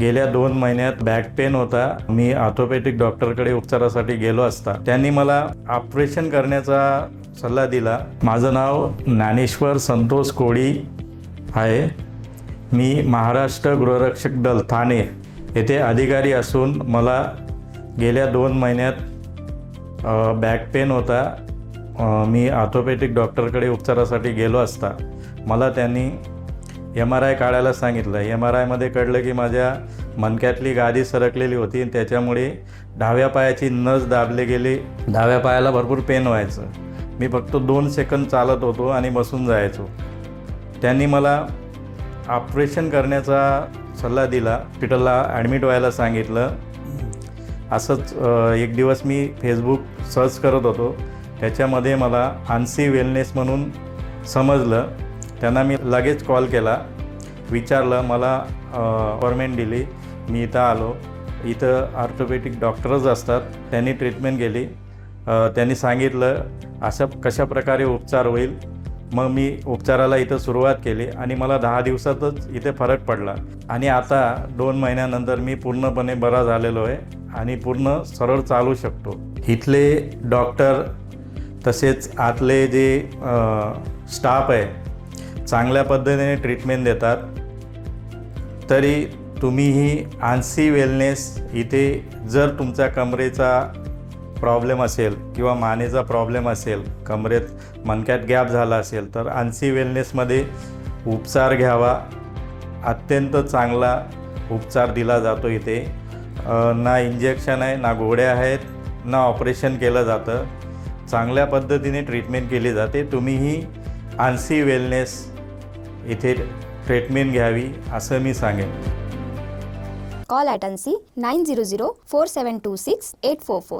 गेल्या दोन महिन्यात बॅक पेन होता. मी ऑर्थोपेटिक डॉक्टरकडे उपचारासाठी गेलो असता. त्यांनी मला ऑपरेशन करण्याचा सल्ला दिला. माझं नाव ज्ञानेश्वर संतोष कोळी आहे. मी महाराष्ट्र गृहरक्षक दल ठाणे येथे अधिकारी असून मला गेल्या दोन महिन्यात बॅक पेन होता. मी ऑर्थोपेटिक डॉक्टरकडे उपचारासाठी गेलो असता. मला त्यांनी एम आर आय काढायला सांगितलं. एम आर आयमध्ये कळलं की माझ्या मनक्यातली गादी सरकलेली होती आणि त्याच्यामुळे डाव्या पायाची नस दाबले गेली. डाव्या पायाला भरपूर पेन व्हायचं. मी फक्त दोन सेकंद चालत होतो आणि बसून जायचो. त्यांनी मला ऑपरेशन करण्याचा सल्ला दिला. हॉस्पिटलला ॲडमिट व्हायला सांगितलं. असंच एक दिवस मी फेसबुक सर्च करत होतो. त्याच्यामध्ये मला आन्सी वेलनेस म्हणून समजलं. त्यांना मी लगेच कॉल केला. विचारलं मला गव्हर्मेंट दिली. मी इथं आलो. इथं ऑर्थोपेटिक डॉक्टरच असतात. त्यांनी ट्रीटमेंट केली. त्यांनी सांगितलं असं कशा प्रकारे उपचार होईल? मग मी उपचाराला इथं सुरुवात केली आणि मला दहा दिवसातच इथे फरक पडला. आणि आता दोन महिन्यानंतर मी पूर्णपणे बरा झालेलो आहे आणि पूर्ण सरळ चालू शकतो. इथले डॉक्टर तसेच आतले जे स्टाफ आहे चांगल्या पद्धतीने ट्रीटमेंट देतात. तरी तुम्हीही आन्सी वेलनेस इथे जर तुमच्या कमरेचा प्रॉब्लेम असेल किंवा मानेचा प्रॉब्लेम असेल कमरेत मणक्यात गॅप झाला असेल तर आन्सी वेलनेसमध्ये उपचार घ्यावा. अत्यंत चांगला उपचार दिला जातो इथे. ना इंजेक्शन आहे ना गोळ्या आहेत ना ऑपरेशन केलं जातं. चांगल्या पद्धतीने ट्रीटमेंट केली जाते. तुम्हीही आन्सी वेलनेस इथे ट्रीटमेंट घ्यावी असं मी सांगेन. Call ॲटन्सी nine zero zero four seven two six eight four four